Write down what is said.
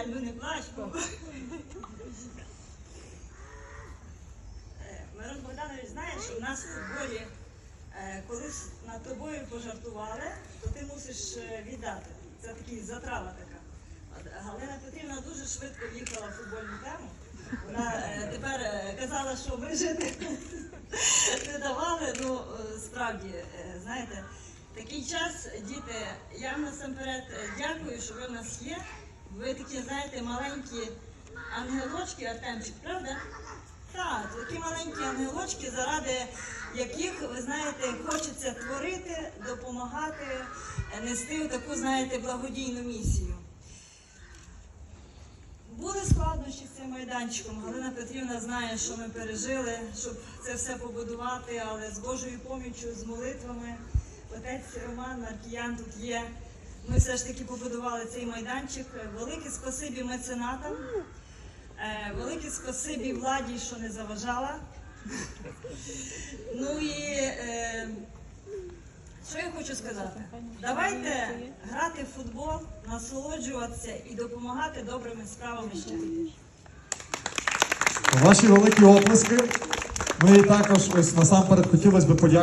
Альну не плач, папа. Е, Богданович знає, що в нас в футболі е, колись над тобою пожартували, то ти мусиш е, віддати. Це такий затрава така. Галина Петрівна дуже швидко в'їхала в футбольну тему. Вона тепер казала, що ми жити не давали. Ну справді, знаєте, такий час, діти, я вам насамперед дякую, що ви в нас є. Ви такі, знаєте, маленькі ангелочки, Артемчик, правда? Так, такі маленькі ангелочки, заради яких, ви знаєте, хочеться творити, допомагати, нести таку, знаєте, благодійну місію. Були складнощі з цим майданчиком. Галина Петрівна знає, що ми пережили, щоб це все побудувати, але з Божою поміччю, з молитвами. Отець Роман Маркіян тут є. Ми все ж таки побудували цей майданчик. Велике спасибі меценатам, е, велике спасибі владі, що не заважала. Ну і е, що я хочу сказати? Давайте грати в футбол, насолоджуватися і допомагати добрими справами ще. Ваші великі оплески. Ми також ось насамперед хотілося б подякувати.